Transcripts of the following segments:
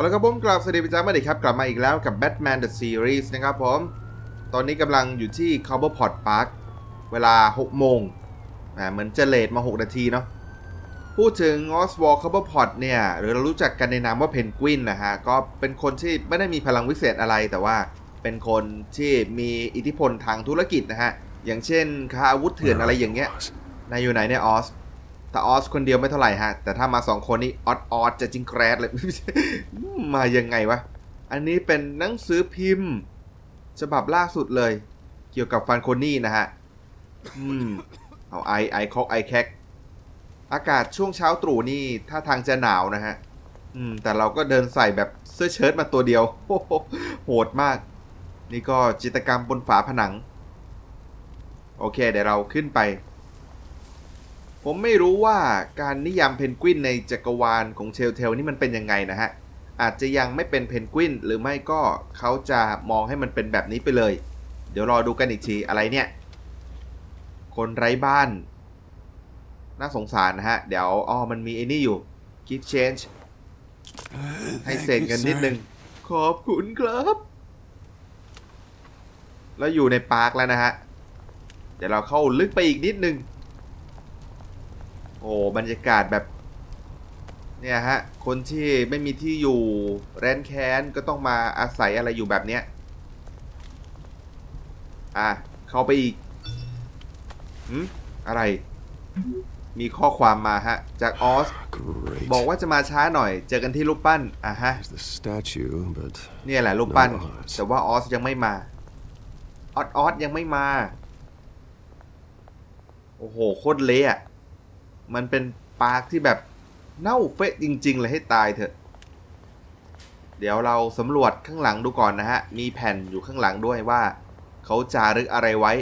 เอาละครับผมกลับสวัสดีประจำมาดีครับ กลับมาอีกแล้วกับ Batman the Series นะครับผม ตอนนี้กำลังอยู่ที่ Cobblepot Park เวลา 6 โมงอ่าเหมือนจะเลทมา 6 นาทีเนาะพูดถึง Oswald Cobblepot เนี่ย หรือเรารู้จักกันในนามว่าเพนกวินนะฮะ ก็เป็นคนที่ไม่ได้มีพลังวิเศษอะไรแต่ว่าเป็นคนที่มีอิทธิพลทางธุรกิจนะฮะ อย่างเช่นค้าอาวุธเถื่อนอะไรอย่างเงี้ยนายอยู่ไหนเนี่ยออส แต่ออสคนเดียวไม่เท่าไหร่ฮะ แต่ถ้ามาสองคนนี่ออสออสจะจิงแกรดเลย มายังไงวะ อันนี้เป็นหนังสือพิมพ์ ฉบับล่าสุดเลย เกี่ยวกับฟันโคนี่นะฮะ อืม เอาไอไอคอกไอแคกอากาศช่วงเช้าตรู่นี่ท่าทางจะหนาวนะฮะ อืม แต่เราก็เดินใส่แบบเสื้อเชิ้ตมาตัวเดียวโโหโหดมาก นี่ก็จิตกรรมบนฝาผนัง โอเค เดี๋ยวเราขึ้นไป ผมไม่รู้ว่าการนิยามเพนกวินในจักรวาลของเชลเทลนี่มันเป็นยังไงนะฮะ อาจจะยังไม่เป็นเพนกวินหรือไม่ก็เขาจะมองให้มันเป็นแบบนี้ไปเลย เดี๋ยวรอดูกันอีกทีอะไรเนี่ย คนไร้บ้าน น่าสงสารนะฮะ เดี๋ยวอ๋อมันมีไอ้นี่อยู่ gift change ให้เศษเงินนิดนึง ขอบคุณครับ แล้วอยู่ในปาร์คแล้วนะฮะ เดี๋ยวเราเข้าลึกไปอีกนิดนึง โอ้บรรยากาศแบบ เนี่ยฮะ คนที่ไม่มีที่อยู่แรนแค้นก็ต้องมาอาศัยอะไรอยู่แบบเนี้ย อะ เข้าไปอีกหืมอะไร มีข้อความมาฮะ จากออส Great. บอกว่าจะมาช้าหน่อย เจอกันที่รูปปั้น อะฮะ There's the statue, but เนี่ยแหละรูปปั้น No Oz แต่ว่าออสยังไม่มา ออสออสยังไม่มา โอ้โห โคตรเละอะ มันเป็นปาร์คที่แบบเน่าเฟะจริง ๆ เลยให้ตายเถอะ เดี๋ยวเราสำรวจข้างหลังดูก่อนนะฮะ มีแผ่นอยู่ข้างหลังด้วยว่า เขาจารึกอะไรไว้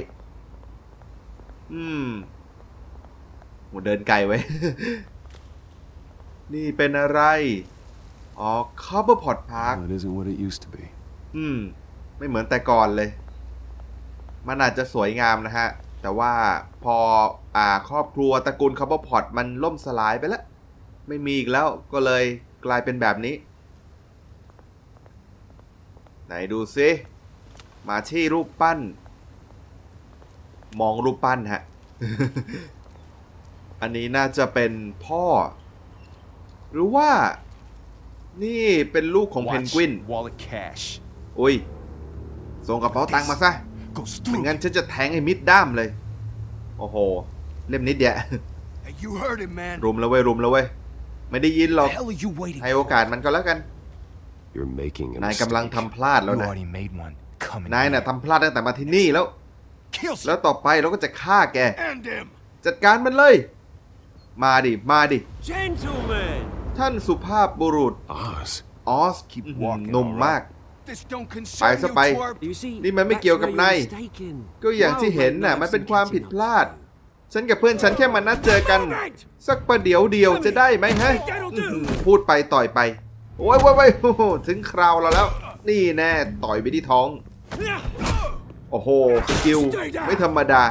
อืมโหเดินไกลไว้ นี่เป็นอะไร อ๋อ Cobblepot Park well, it isn't what it used to be. อืม ไม่เหมือนแต่ก่อนเลย มันอาจจะสวยงามนะฮะ แต่ว่าพออ่าครอบครัวตระกูลคาร์บพอตมันล่มสลายไปแล้ว ไม่มีอีกแล้วก็เลยกลายเป็นแบบนี้ ไหนดูซิมาที่รูปปั้น มองรูปปั้นฮะ อันนี้น่าจะเป็นพ่อ หรือว่า นี่เป็นลูกของเพนกวิน Wallet cash. อุ้ยส่งกระเป๋าตังค์มาซะ Goes ไม่ through. งั้นฉันจะแทงให้มิดด้ามเลย โอ้โห เล่มนิดเดียว Hey, you heard it, man. รุมแล้วเว้ยรุมแล้วเว้ย ไม่ได้ยินหรอก The hell are you waiting ให้โอกาสมันก็แล้วกัน You're making a นาย mistake. กำลังทำพลาด for? แล้ว You นะ already made one. Come นายน่ะทำพลาดตั้งแต่มาที่นี่แล้ว Kill แล้วต่อไปเราก็จะฆ่าแก End him. จัดการมันเลย มาดิ มาดิ Gentlemen! ท่านสุภาพบุรุษ Oz. ออส Keep อื้อหือ walking, หนุ่ม all right? มาก This don't ไป concern ซะ you, ไป twerp. You see, นี่มันไม่ that's เกี่ยวกับ where นาย you're mistaken. ก็อย่างที่เห็นน่ะมันเป็นความผิดพลาด ฉันกับเพื่อนฉันแค่มานัดเจอกัน สักประเดี๋ยวเดียวจะได้ไหมฮะอื้อหือพูดไปต่อยไป โอ้ยโว้ยโว้ยโอ้โหถึงคราวเราแล้ว นี่แน่ต่อยไปที่ท้อง โอ้โหสกิลไม่ธรรมดา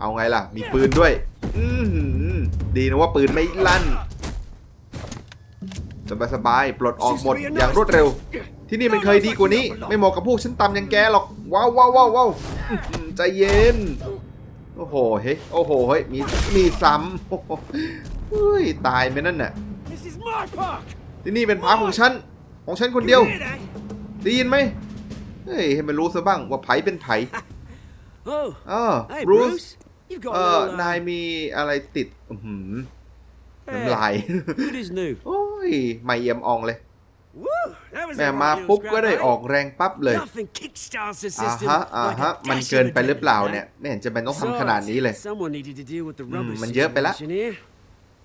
เอาไงล่ะ มีปืนด้วย อือหือดีนะว่าปืนไม่ลั่น สบายสบายๆปลดออกหมดอย่างรวดเร็ว ที่นี่มันเคยดีกว่านี้ ไม่เหมาะกับพวกฉันตำอย่างแกหรอก ว้าวว้าวว้าวว้าวอื้อหือใจเย็น โอ้โหเฮ้ยโอ้โหเฮ้ยมีมีซ้ำโอ้โหเฮ้ยตายไปนั่นน่ะ This is my park! ที่นี่เป็นพาร์ทของฉันของฉันคนเดียว You hear that? ได้ยินไหมเฮ้ยให้มันรู้ซะบ้างว่าไผเป็นไผ Oh, อ๋อ hey, บรูซ Bruce. You've got เอ่ a อ little, นาย uh, มีอะไรติดอื้อหือ yeah, น้ำลาย Good as new. โอ้ยไม่เอี่ยมอองเลย Woo! That was แม่ a มา right ปุ๊บ little ก็ได้ scrap, ออกแรงปั๊บ eh? เลย Nothing kickstarts the อ่า system ฮะอ่า like ฮะ a มัน dash เกิน of ไปหรือเปล่า adrenaline, เนี่ย huh? ไม่เห็นจะเป็นต้องทำขนาดนี้เลย Someone needed to deal with the rubber มันเยอะไปละ situation here.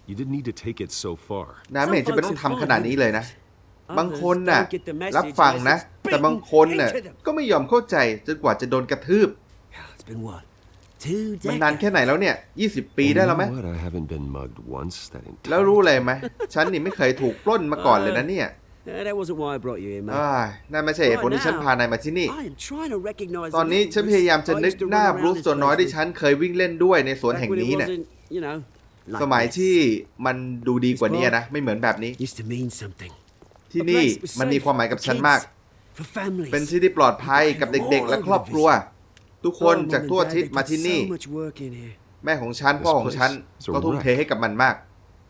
You didn't need to take it so far. นะไม่เห็นจะเป็นต้องทำขนาดนี้เลยนะ Others บางคนน่ะ don't get the message รับฟังนะ unless it's แต่บางคนน่ะ beaten into them. ก็ไม่ยอมเข้าใจจนกว่าจะโดนกระทืบ มันนาน decades. แค่ไหนแล้วเนี่ย 20 ปี And ได้ you แล้วไหม know what? I haven't been mugged once that แล้ว entire รู้เลยไหม ฉันนี่ไม่เคยถูกปล้นมาก่อนเลยนะเนี่ย Uh, that wasn't why I brought you here, mate. อ้ายนั่นไม่ใช่เหตุผลที่ฉันพานายมาที่นี่ I am trying to recognize ตอนนี้ the ฉันพยายามจะนึก I used to หน้า run บ around รูซ this ตัวน้อย place ที่ฉันเคยวิ่งเล่นด้วยในสวน back แห่ง when it นี้เนี่ย wasn't, you know, like สมัย this ที่มันดูดีกว่านี้นะ ไม่เหมือนแบบนี้ used to mean something. ที่ A นี่ place that was มันมี safe ความหมายกับ for ฉัน kids, มาก For families. เป็นที่ที่ปลอดภัยกับเด็กๆ และครอบครัว ทุกคน Oh, Mum จาก and ทั่ว Dad, ทิศ they มา put ที่นี่ so much work in here. แม่ของฉันพ่อของฉัน This place is a ก็ทุ่มเท wreck. ให้กับมันมาก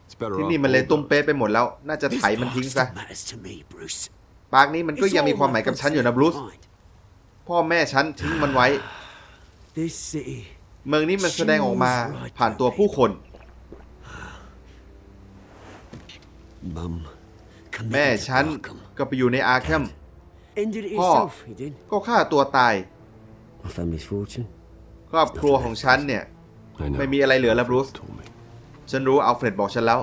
It's better ที่ off นี่มันเลย old ตุ้ม on it. เป๊ะไปหมดแล้ว น่าจะ This ไถมัน part ทิ้ง still ซะ matters to me, Bruce. ปากนี้มันก็ It's ยังมี all ความหมาย my กับฉัน thoughts อยู่นะ and บรูซ mind. พ่อแม่ฉันทิ้งมันไว้ This city เมืองนี้มันแสดงออกมาผ่านตัวผู้คน Mum แม่ committed to ฉัน Arkham. ก็ไปอยู่ในอาร์แคม Ended it พ่อ himself, he did. ก็ฆ่าตัวตาย My family's fortune. ครอบครัวของฉันเนี่ย I know. ไม่มีอะไรเหลือแล้วบรูซ Told me. ฉันรู้อัลเฟรดบอกฉันแล้ว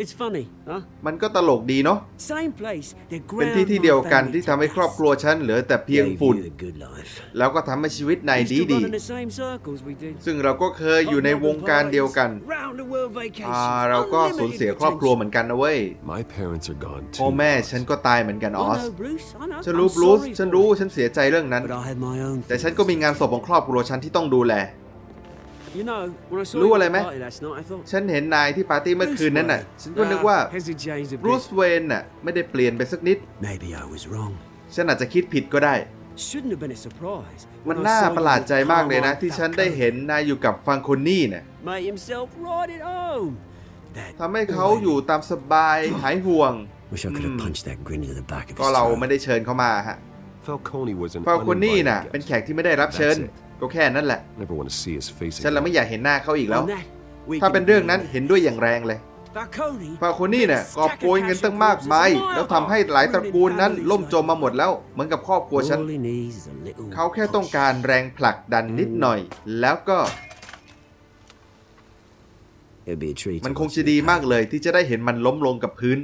It's funny, huh? มันก็ตลกดีเนาะ Same place that เป็น ground ที่ที่ my เดียวกัน family ที่ to ทำให้ครอบครัว dust. ฉันเหลือแต่เพียง Gave ฝุ่น you the good life. แล้วก็ทำให้ชีวิตใน Used ดี to ดี run in the same circles we did. ซึ่งเราก็เคยอยู่ในวงการเดียวกัน Round the world อ่า vacations. เราก็สูญเสียครอบครัวเหมือนกันนะเว้ย My parents are gone พ่อ too. แม่ฉันก็ตายเหมือนกันออ I ส know, Bruce. I know. ฉันรู้ I'm บรูซ sorry ฉัน for รู้ it. ฉันสียใจเรื่องนั้น But I had my own แต่ฉันก็มีงานศพของครอบครัวฉันที่ต้องดูแล รู้ you อะไร at ไหม the party last night, I thought, ฉันเห็นนายที่ปาร์ตี้เมื่อคืนนั้นน่ะ ฉันก็นึกว่า Nah, has he changed a บรูซ bit? เวนน่ะไม่ได้เปลี่ยนไปสักนิด Maybe I was wrong. ฉันอาจจะคิดผิดก็ได้ Shouldn't have been a surprise. มัน when I น่า saw you ประหลาด with ใจมากเลยนะ Carmine ที่ฉันได้ Falcone. เห็นนายอยู่กับฟังโคนนี่เนี่ย Made himself right at home. That ทำให้เขาอยู่ตามสบายหายห่วง Wish I could have punched that grin into the back of ก็ his เรา throat. ไม่ได้เชิญเขามาฮะ Falcone was an ฟาโคนนี่ uninvited น่ะ guest. เป็นแขกที่ไม่ได้รับเชิญ That's it. ก็แค่นั้นแหละ Never want to see his face ฉัน again. ละไม่อยากเห็นหน้าเขาอีกแล้ว On that, we ถ้า can เป็นเรื่องนั้น agree. เห็นด้วยอย่างแรงเลย Falcone ฟาโคนี่เนี่ยกอบโกยเงินตั้งมากมาย แล้วทำให้หลายตระกูลนั้นล่มจมมาหมดแล้ว เหมือนกับครอบครัวฉัน All he needs is a little เขาแค่ต้อง push. การแรงผลักดันนิดหน่อย แล้วก็ It'd be a treat. มัน to คง watch จะ him ดี play. มากเลยที่จะได้เห็นมันล้มลงกับพื้น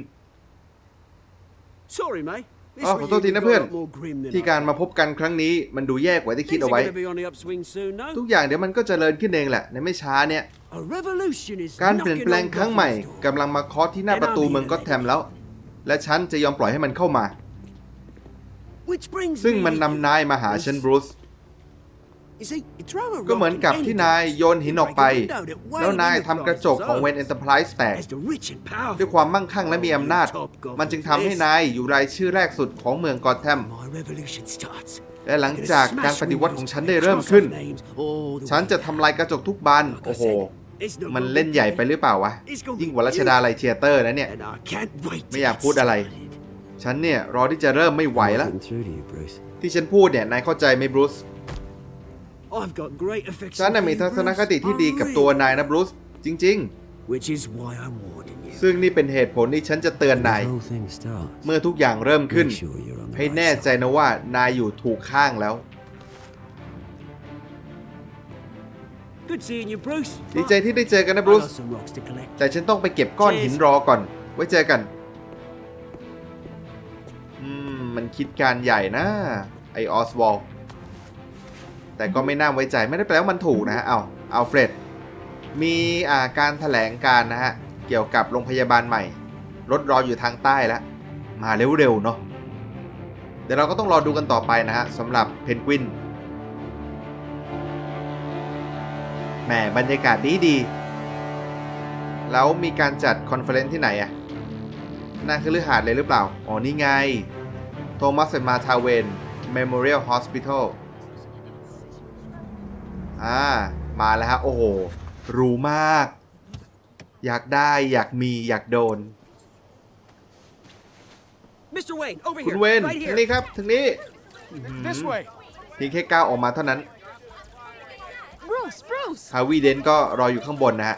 Sorry, mate. This อ๋อขอ week โทษที you've นะ got เพื่อน a lot more grim than ที่ I การ thought. มาพบกันครั้งนี้มันดูแย่กว่าที่คิด Things เอา are ไว้ gonna be on the upswing soon, no? ทุกอย่างเดี๋ยวมันก็เจริญขึ้นเองแหละ ในไม่ช้าเนี่ย A revolution is การเปลี่ยน knocking แปลง on ครั้งใหม่ Gotham's door. กำลังมาเคาะที่หน้าประตูเมืองก็อตแทมแล้ว และฉันจะยอมปล่อยให้มันเข้ามา Which brings ซึ่ง me มันนำนายมาหาฉันบรูซ You see, you throw a ก็เหมือน rock กับ in ที่ any นาย place, โยนหินออกไป break a window that well แล้วนาย within the ทำกระจก price ของ is เวน up. เอ็นเตอร์ไพรส์แตก As the rich and powerful ด้วยความมั่งคั่งและมีอำนาจ Top Gotham มันจึงทำให้นายอยู่รายชื่อแรกสุดของเมืองกอตแทม My revolution starts. และหลังจากการปฏิวัติของฉันได้เริ่มขึ้น ฉันจะทำลายกระจกทุกบานโอ้โหมันเล่นใหญ่ไปหรือเปล่าวะ ยิ่งกว่ารัชดาลัยเทียเตอร์นะเนี่ย And I can't wait ไม่อยากพูดอะไร ฉันเนี่ยรอที่จะเริ่มไม่ไหวแล้ว through to you, Bruce. ที่ฉันพูดเนี่ย นายเข้าใจไหมบรูซ I've got great affection ฉันน่ะ for มี you, ทัศนคติ Bruce. ที่ดีกับ I ตัว really นายนะบรูซจริง Which is why I'm warning you. ๆซึ่งนี่เป็นเหตุผลที่ฉันจะเตือนนาย The whole thing starts. เมื่อทุกอย่างเริ่มขึ้น Make sure you're on the ให้ right แน่ใจ side. นะว่านายอยู่ถูกข้างแล้ว Good seeing you, Bruce. ดีใจที่ได้เจอกันนะบ I รู got ซ some rocks to collect. แต่ฉันต้องไปเก็บก้อนหินรอก่อน ไว้เจอกันอืมมันคิดการใหญ่นะไอออสวอล แต่ก็ไม่น่าไว้ใจไม่ได้แปลว่ามันถูกนะฮะเอาอัลเฟรดมีอ่าการถแถลงการนะฮะ เกี่ยวกับโรงพยาบาลใหม่ รถรออยู่ทางใต้แล้ว มาเร็วๆเนาะเดี๋ยวเราก็ต้องรอดูกันต่อไปนะฮะสำหรับเพนกวินแหมบรรยากาศดีดีๆแล้วมีการจัดคอนเฟอเรนซ์ที่ไหนอะน่าคือลือหาดเลยหรือเปล่า อ๋อ นี่ไง โทมัสมาทาเวน Memorial Hospital อ่า มาแล้วฮะ โอ้โหหรูมาก อยากได้ อยากมี อยากโดน Mr. Wayne, over คุณ here. เวน right ทาง here. นี้ครับทางนี้ This way. เพียงแค่ก้าวออกมาเท่านั้น Bruce, Bruce. ฮาวิเดนก็รออยู่ข้างบนนะฮะ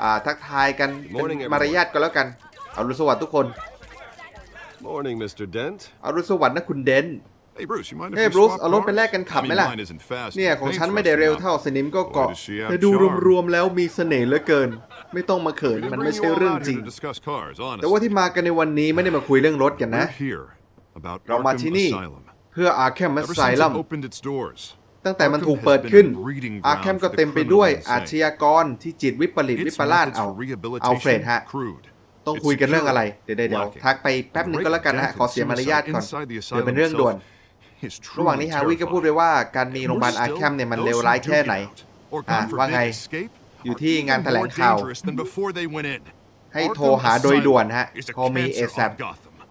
อ่า ทักทายกัน เป็น Morning, everyone. มารยาทก็แล้วกัน เอารุณสวัสดิ์ทุกคน Morning, Mr. Dent. เอารุณสวัสดิ์นะคุณเดน Hey Bruce, you mind if เฮ้ย we บรูซ swap เอารถไปแลก cars? กันขับ I ไหม mean, ล่ะ mine isn't fast, เนี่ย but ของ paint's ฉันไม่ได้ rusting เร็ว out. เท่าสนิมก็เกาะ Boy, does she have แต่ดู charm. รวมๆแล้วมีเสน่ห์เหลือเกิน ไม่ต้องมาเขิน We didn't มัน bring ไม่ you ใช่ all เรื่อง out จริง here to discuss cars, แต่ว่า honestly. ที่มากันในวันนี้ไม่ได้มาคุยเรื่องรถกันนะ We're here about เรามา Arkham ที่นี่ Asylum. เพื่ออาร์แคม Ever ไซ since ลั it ม opened its doors, ตั้งแต่มันถูก Arkham เปิด has been ขึ้น a breeding อาร์ ground แคม for ก็ the เต็มไปด้วย criminal อาช insane. ญากรที่จิตวิปริตวิ Its ปลาส methods เอา for เอาเฟรด rehabilitation ฮะ crude. ต้อง It's คุยกันเรื่องอะไร secure, เดี๋ยวเดี๋ยวเดี๋ยว lacking. ทักไปแป๊บนึงก็แล้วกันนะฮะ ขอเสียมารยาทก่อน Inside the เดี๋ยวเป็นเรื่อง asylum ด่วน itself is ระหว่างนี้ฮาวิก็พูดไปว่าการมีโรงพยาบาลอาร์แคมเนี่ยมันเลวร้ายแค่ไหนอะว่าไงอยู่ที่งานแถลงข่าว ให้โทรหาโดยด่วนฮะพอมีเอซับ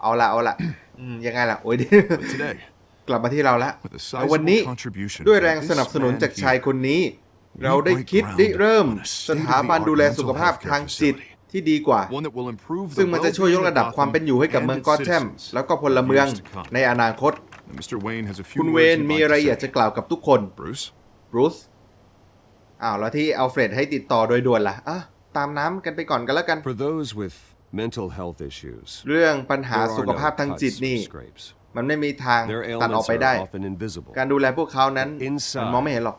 เอาละเอาละยังไงล่ะ โอ้ยกลับมาที่เราละวันนี้ด้วยแรงสนับสนุนจากชายคนนี้ เราได้คิดได้เริ่มสถาบันดูแลสุขภาพทางจิตที่ดีกว่า ซึ่งมันจะช่วยยกระดับความเป็นอยู่ให้กับเมืองกอตแทมแล้วก็พลเมืองในอนาคต คุณเวนมีอะไรอยากจะกล่าวกับทุกคนบรูซบรูซอ้าวแล้วที่อัลเฟรดให้ติดต่อโดยด่วนล่ะอะตามน้ำกันไปก่อนกันแล้วกัน For those with mental health issues เรื่องปัญหาสุขภาพทางจิตนี่ มันไม่มีทางตัดออกไปได้ การดูแลพวกเขานั้นมันมองไม่เห็นหรอก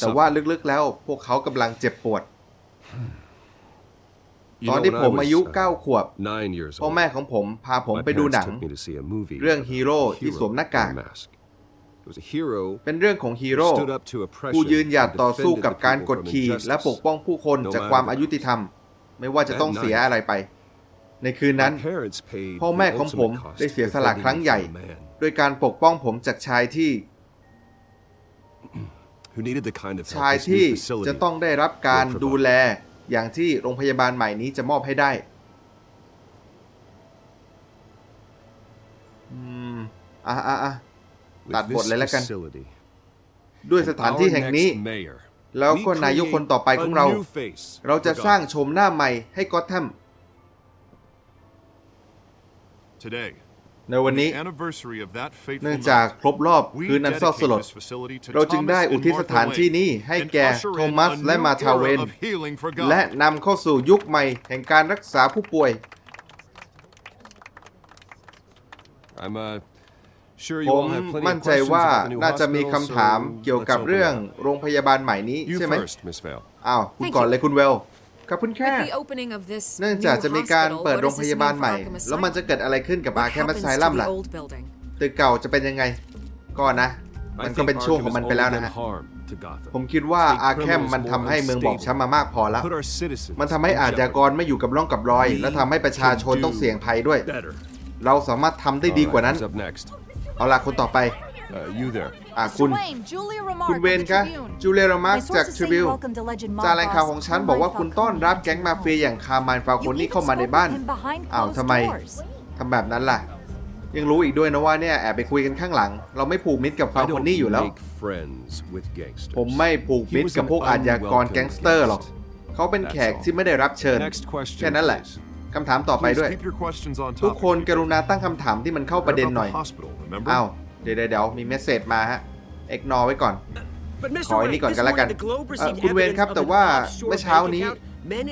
แต่ว่าลึกๆแล้วพวกเขากำลังเจ็บปวด ตอนที่ผมอายุ 9 ขวบพ่อแม่ของผมพาผมไปดูหนัง เรื่องฮีโร่ที่สวมหน้ากากเป็นเรื่องของฮีโร่ผู้ยืนหยัดต่อสู้กับการกดขี่และปกป้องผู้คนจากความอายุติธรรม ไม่ว่าจะต้องเสียอะไรไป ในคืนนั้น พ่อแม่ของผมได้เสียสละครั้งใหญ่ ด้วยการปกป้องผมจากชายที่ชายที่จะต้องได้รับการดูแล อย่างที่โรงพยาบาลใหม่นี้จะมอบให้ได้อะอะอะตัดบทเลยแล้วกัน ด้วยสถานที่แห่งนี้ แล้วก็นายกคนต่อไปของเรา เราจะสร้างชมหน้าใหม่ให้กอตแทม ในวันนี้ เนื่องจากครบรอบคืนนั้นเศร้าสลด เราจึงได้อุทิศสถานที่นี้ให้แก่โทมัสและมาทาเวน และนำเข้าสู่ยุคใหม่แห่งการรักษาผู้ป่วย ผมมั่นใจว่าน่าจะมีคำถามเกี่ยวกับเรื่องโรงพยาบาลใหม่นี้ใช่ไหมอ้าวคุณก่อนเลยคุณเวลับคุณแค่ เนื่องจากจะมีการเปิดโรงพยาบาลใหม่ แล้วมันจะเกิดอะไรขึ้นกับอาร์แคมัสไซลัมล่ะ ตึกเก่าจะเป็นยังไง ก็นะ มันก็เป็นช่วงของมันไปแล้วนะฮะ ผมคิดว่าอาร์แคมมันทำให้เมืองบอบช้ำมามากพอแล้ว มันทำให้อาจากรไม่อยู่กับร่องกับรอย และทำให้ประชาชนต้องเสี่ยงภัยด้วย เราสามารถทำได้ดีกว่านั้น เอาล่ะคนต่อไป uh, you there. อะคุณ คุณเวนคะ จูเลียรมาร์กจากทริบิวจารายข่าวของฉันบอกว่าคุณต้อนรับแก๊งมาเฟียอย่างคาร์มานฟาโคนี่เข้ามาในบ้าน อ้าวทำไมทำแบบนั้นล่ะ ยังรู้อีกด้วยนะว่าเนี่ยแอบไปคุยกันข้างหลัง เราไม่ผูกมิตรกับฟาโคนี่อยู่แล้ว ผมไม่ผูกมิตรกับพวกอาชญากรแก๊งสเตอร์หรอก เขาเป็นแขกที่ไม่ได้รับเชิญ แค่นั้นแหละคำถามต่อไปด้วย ทุกคนกรุณาตั้งคำถามที่มันเข้าประเด็นหน่อยอ้าว เดี๋ยวเดี๋ยวมีเมสเซจมาฮะเอ็กนอไว้ก่อน ขออันนี้ก่อนกันแล้วกันคุณเวนครับแต่ว่าเมื่อเช้านี้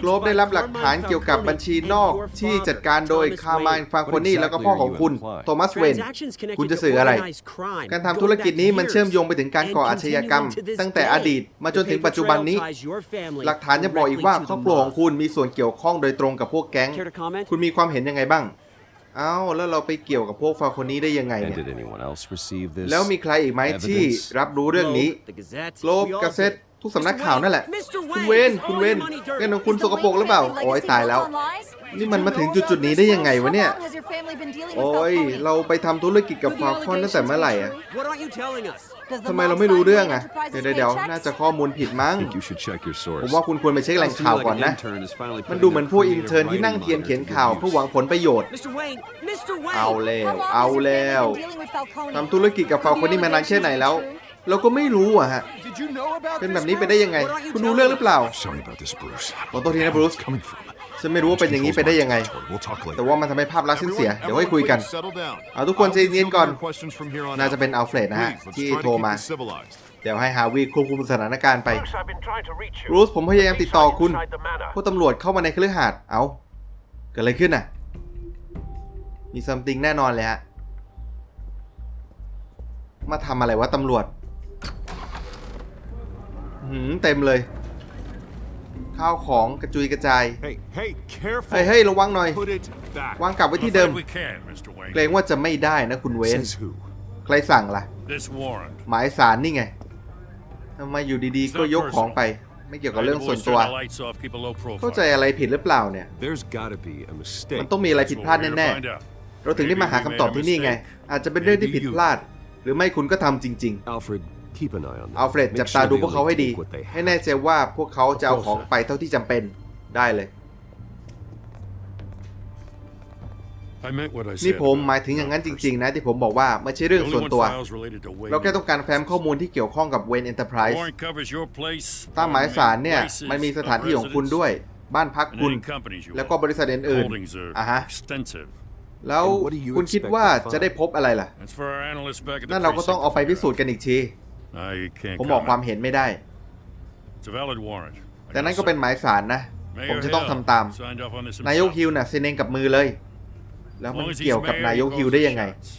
โกลบได้รับหลักฐานเกี่ยวกับบัญชีนอกที่จัดการโดยคาร์มานฟางโคนี่แล้วก็พ่อของคุณโทมัสเวน คุณจะสื่ออะไร การทำธุรกิจนี้มันเชื่อมโยงไปถึงการก่ออาชญากรรม ตั้งแต่อดีตมาจนถึงปัจจุบันนี้ หลักฐานจะบอกอีกว่าครอบครัวของคุณมีส่วนเกี่ยวข้องโดยตรงกับพวกแก๊ง คุณมีความเห็นยังไงบ้าง อาแล้วเราไปเกี่ยวกับพวกฟาคนี้ได้ยังไงเนี่ย แล้วมีใครอีกไหมที่รับรู้เรื่องนี้โลบกาเซ็ตทุกสำนักข่าวนั่นแหละ คุณเวนคุณเวนเงินของคุณสกปรกหรือเปล่า โอ้ยตายแล้ว นี่มันมาถึงจุดๆนี้ได้ยังไงวะเนี่ย โอ้ยเราไปทำธุรกิจกับฟาคอนตั้งแต่เมื่อไหร่อะ ทำไมเราไม่รู้เรื่องอะ เดี๋ยวเดี๋ยวน่าจะข้อมูลผิดมั้งผมว่าคุณควรไปเช็คแหล่งข่าวก่อนนะ มันดูเหมือนผู้อินเทอร์นที่นั่งเทียนเขียนข่าวเพื่อหวังผลประโยชน์เอาแล้ว เอาแล้วทำธุรกิจกับฟาคนนี่มานานแค่ไหนแล้ว เราก็ไม่รู้อะฮะ เป็นแบบนี้ไปได้ยังไง คุณรู้เรื่องหรือเปล่าขอโทษทีนะบรูซ ฉันไม่รู้ว่าเป็นอย่างนี้ไปได้ยังไง แต่ว่ามันทำให้ภาพลักษณ์เสีย เดี๋ยวให้คุยกัน เอาทุกคนใจเย็นก่อน น่าจะเป็นอัลเฟรดนะฮะ ที่โทรมา เดี๋ยวให้ฮาวีควบคุมสถานการณ์ไป รูสผมพยายามติดต่อคุณ พวกตำรวจเข้ามาในเครือข่ายเอาเกิดอะไรขึ้นน่ะ มีซัมติงแน่นอนเลยฮะ มาทำอะไรวะตำรวจ หืมเต็มเลย ข้าวของกระจุยกระจายเฮ้ยเฮ้ยระวังหน่อยวางกลับไว้ที่เดิมเกรงว่าจะไม่ได้นะคุณเวนใครสั่งล่ะหมายสารนี่ไงทำไมอยู่ดีๆ ก็ยกของไป ไม่เกี่ยวกับเรื่องส่วนตัวเข้าใจอะไรผิดหรือเปล่าเนี่ยมันต้องมีอะไรผิดพลาดแน่ๆเราถึงได้มาหาคำตอบที่นี่ไง อาจจะเป็นเรื่องที่ผิดพลาด หรือไม่คุณก็ทำจริงๆ Keep an eye on them. อัลเฟรด Make จับตา sure ดู they พวกเขาให้ only ดี take what they ให้ have. แน่ใจว่าพวกเขาจะเอาของไปเท่าที่จำเป็นได้เลย I meant what I นี่ said. ผมหมายถึงอย่างนั้นจริงๆนะที่ผมบอกว่าไม่ใช่เรื่อง The ส่วน only ตัว one files related to Wayne. เราแค่ต้องการแฟ้มข้อมูลที่เกี่ยวข้องกับเวนเอ็นเตอร์ไพรส์ Warrant covers your place. ตามหมายสารเนี่ย places มันมีสถานที่ของ of คุณด้วย บ้านพัก residence คุณ and any companies you แล้วก็ own. บริษัทอื่น Holdings are ๆอะฮะ extensive. แล้ว And what do you คุณคิด expect ว่า to find? จะได้พบอะไรล่ะ That's for our analysts back at the นั่นเราก็ต้อง precinct เอาไป to พิ figure สูจน์กันอีกที out. I can't ผมบอกความ comment. เห็นไม่ได้ It's a valid warrant. I แต่นั่น gotta ก็เป็น say. หมายสารนะ ผม Mayor จะต้อง Hill ทำตาม signed off on this นายก himself. ฮิวน่ะเซ็นเองกับมือเลย แล้ว As มัน long as he's เกี่ยวกับ mayor, นายก he ฮิว calls ได้ the ยังไง shots.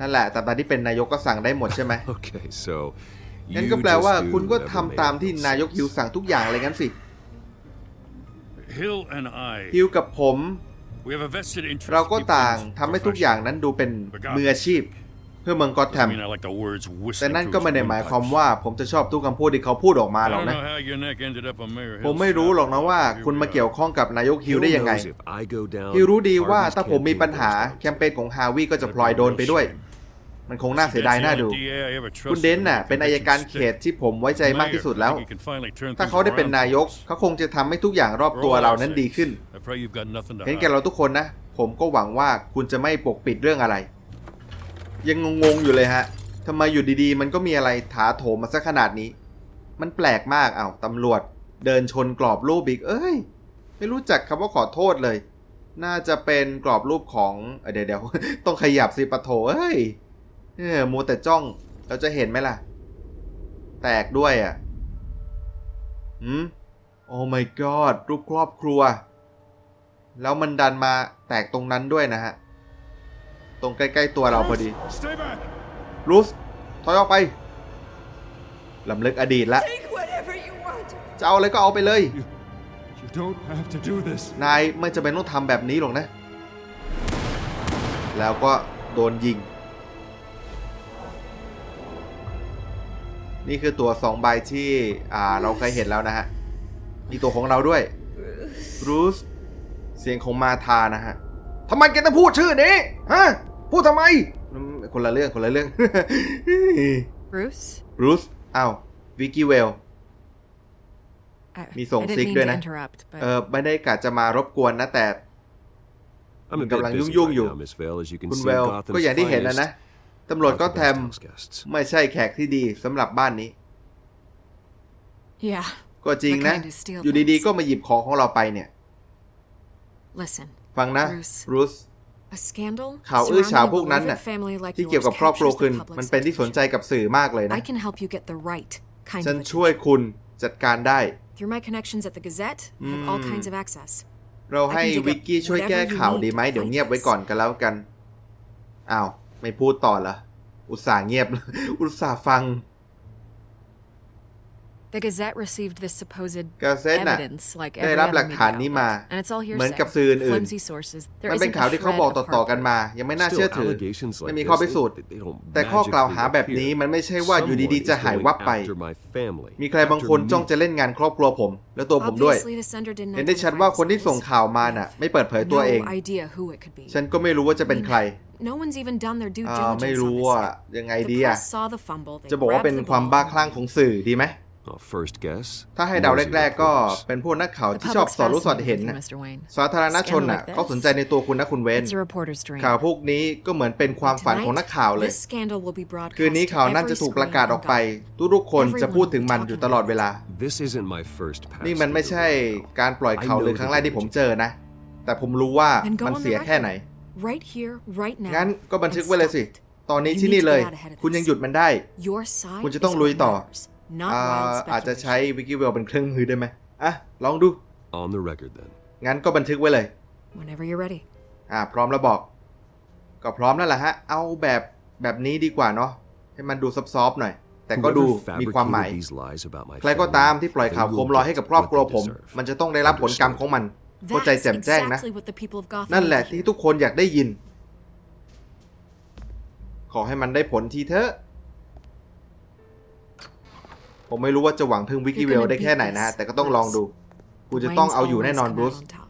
นั่นแหละ แต่ตอนที่เป็นนายกก็สั่งได้หมดใช่ไหม Okay, so งั้น you ก็แปลว่า just do คุณก็ whatever ทำตามที่ Mayor นายกฮิวสั่งทุกอย่างเลยงั้นสิ Hill and I, ฮิวกับผม we have a vested interest. เราก็ in keeping ต่าง things ทำให้ทุกอย่างนั้นดูเป็นมืออาชีพเพื่อเมืองกอตแท Doesn't ม mean I like the words แต่ whistling นั่น through ก็ไม่ his ได้หมายความ windpipes. ว่าผมจะชอบทุกคำพูดที่เขาพูดออกมา I หรอก don't นะ know how your neck ended up on Mayor ผม Hill's ไม่รู้ side, หรอกนะว่า but here คุณ we มา are. เกี่ยวข้องกับนายกฮิว Hill ได้ยังไง knows if I go down, ฮิวรู้ดีว่า Harvey's ถ้าผมมี campaign ปัญหา goes down. แคมเปญของฮาวิก็จะพลอยโดนไปด้วย มันคงน่าเสียดายน่าดู คุณเดนน่ะ เป็นอายการเขตที่ผมไว้ใจมากที่สุดแล้ว ถ้าเขาได้เป็นนายก เขาคงจะทำให้ทุกอย่างรอบตัวเรานั้นดีขึ้น เห็นแก่เราทุกคนนะ ผมก็หวังว่าคุณจะไม่ปกปิดเรื่องอะไร ยังงงๆอยู่เลยฮะทำไมอยู่ดีๆ มันก็มีอะไรถาโถมมาซะขนาดนี้ มันแปลกมากอ้าวตำรวจ เดินชนกรอบรูปอีก เอ้ย ไม่รู้จักคำว่าขอโทษเลย น่าจะเป็นกรอบรูปของเดี๋ยวเดี๋ยวต้องขยับสิปะโถเอ้ยเออมัวแต่จ้องเราจะเห็นไหมล่ะ แตกด้วยอะหืมโอ้ my god รูปครอบครัว แล้วมันดันมาแตกตรงนั้นด้วยนะฮะ ตรงใกล้ ๆ ตัวเราพอดี Stay back. รูสถอยออกไปลำลึกอดีตละ Take whatever you want. จะเอาอะไรก็เอาไปเลย You don't have to do this. นายไม่จำเป็นต้องทำแบบนี้หรอกนะ แล้วก็โดนยิง นี่คือตัวสองใบที่อ่าเราเคยเห็นแล้วนะฮะ มีตัวของเราด้วยรูสเสียงของมาธานะฮะทำไมแกต้องพูดชื่อนี้ ฮะ พูดทำไมอืมคนละเรื่องคนละเรื่อง Bruce? รูสอ้าววิกกี้เวล I, Mi song I didn't sick mean ด้วย to นะ interrupt, but เออไม่ได้กะจะมารบกวนนะแต่ I'm a bit กำลัง busy ยุ่ง right ๆอยู่ now, Miss Vale, as you can คุณ see เวล Gotham's ก็อย่างที่เห็นแล้วนะ finest ตำรวจ are ก็ the แท best ม house guests. ไม่ใช่แขกที่ดีสำหรับบ้านนี้ yeah. ก็จริงนะ The kind who steal อยู่ดี things. ๆ ก็มาหยิบของของเราไปเนี่ย Listen, ฟังนะ Bruce รูส a scandal ข่าวอื้อ surrounding ฉาว a พวกนั้นน่ะ beloved family like ที่เกี่ยว yours กับครอบครัว captures คุณ the public's มันเป็นที่สนใจ attention. กับสื่อมากเลยนะ I can help you get the right kind ฉัน of ช่วย attention. คุณจัดการได้ Through my connections at the Gazette, I have all kinds of access. เราให้ I can dig up วิกกี้ช่วยแก้ whatever you ข่าว need ดีไหม to เดี๋ยว fight เงียบไว้ this. ก่อนกันแล้วกัน อ้าว ไม่พูดต่อเหรอ อุตส่าห์เงียบ อุตส่าห์ฟัง The Gazette received this supposed กาเซตน่ะ evidence like ได้ every รับ other หลัก media ฐานนี้มา outlet, and it's all เหมือน hearsay, กับสื่ออื่น flimsy sources. There มันเป็น isn't ข่าว a ที่เขา shred บอก of ต่อๆกัน hard มา ยังไม่น่า Still, เชื่อถือ allegations like ไม่มี this, ข้อพิสูจน์ they- they don't แต่ข้อกล่าวหา magically แบบนี้ appear. มันไม่ใช่ว่าอยู่ดี Someone ๆจะ is หาย going วับไป after my family, มีใครบางคน after จ้อง me. จะเล่นงานครอบครัวผม และตัวผมด้วย Obviously, the sender didn't เห็นได้ชัด identify ว่าคนที่ themselves. ส่งข่าวมาน่ะ ไม่เปิดเผยตัวเอง No idea who it could be. ฉันก็ไม่รู้ว่าจะเป็นใคร No one's even done their due อ่า diligence ไม่ on รู้ this ว่า yet. ยังไง The ดีอะ press saw the fumble. They จะบอกว่า grabbed เป็น the ความ ball บ้า and คลั่งของสื่อดีไหม Uh, first guess. ถ้าให้เดา nosy แรกๆ ก็ reporters. เป็นพวกนักข่าว The ที่ชอบ public's สอดรู้สอด fascinated เห็น with you, น่ะ Mr. Wayne. สาธารณชนน่ะ Scandal like เขาสนใจในตัวคุณนะคุณเวน It's a reporter's dream. ข่าวพวกนี้ก็เหมือนเป็นความฝันของนักข่าวเลย This scandal will be broadcast คืนนี้ข่าวนั่นจะถูกประกาศออกไป ทุกๆคนจะพูดถึงมันอยู่ตลอดเวลา This isn't my first pass นี่มันไม่ through ใช่ the window. การปล่อยข่าวเลยครั้งแรกที่ผมเจอนะ แต่ผมรู้ว่า Then go มัน on the เสียแค่ไหน record. Right here, right now. งั้นก็บันทึก and ไว้เลยสิ stop it. ตอนนี้ You ที่ need นี่ to เลย get out ahead of คุณยัง this. หยุดมันได้ Your side คุณจะ is ต้อง what ลุยต่อ matters, not อ่า wild อาจจะใช้ speculation. วิกิเวลเป็นเครื่องมือได้ไหมอะ ลองดู On the record, then. งั้นก็บันทึกไว้เลย Whenever you're ready. อ่า พร้อมแล้วบอก ก็พร้อมแล้วล่ะฮะ เอาแบบแบบนี้ดีกว่าเนาะ ให้มันดูซอฟๆหน่อย แต่ก็ดู Whoever มีความหมาย fabricated these lies about my ใครก็ตามที่ปล่อย family, ข่าว they โคม will ลอยให้ get กับครอบครัว what they ผม deserve. มันจะต้องได้รับผลกรรมของมันเข้าใจ That's แจ่มแจ้งนะ exactly what the people of Gotham นั่นแหละ need ที่ here. ทุกคนอยากได้ยิน ขอให้มันได้ผลทีเถอะ ผมไม่รู้ว่าจะหวังพึ่งวิกิเวลได้แค่ไหนนะแต่ก็ต้องลองดู กูจะต้องเอาอยู่แน่นอน Wayne's บรู always ซ come out on top.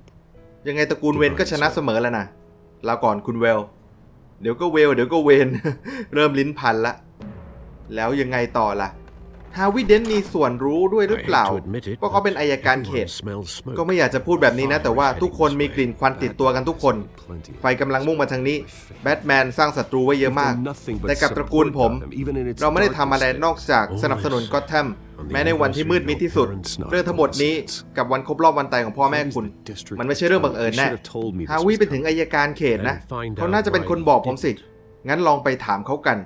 ยังไงตระกูลเวนก็ชนะเสมอแล้วนะลาก่อนคุณเวล เดี๋ยวก็เวล เดี๋ยวก็เวน เริ่มลิ้นพันละ แล้วยังไงต่อล่ะ ฮาวิเดนมีส่วนรู้ด้วยหรือเปล่า I hate to admit it, เพราะเขาเป็นอายการเขต everyone smells smoke. ก็ไม่อยากจะพูดแบบนี้นะ แต่ว่าทุกคนมีกลิ่นควันติดตัวกันทุกคน Plenty. ไฟกำลังมุ่งมาทางนี้ แบทแมนสร้างศัตรูไว้เยอะมาก แต่กับตระกูลผม เราไม่ได้ทำอะไรนอกจากสนับสนุนก็อตแทมแม้ในวันที่มืดมิดที่สุด เรื่องทั้งหมดนี้กับวันครบรอบวันตายของพ่อแม่คุณ มันไม่ใช่เรื่องบังเอิญแน่ฮาวิเป็นถึงอายการเขตนะเขาน่าจะเป็นคนบอกผมสิงั้นลองไปถามเขากัน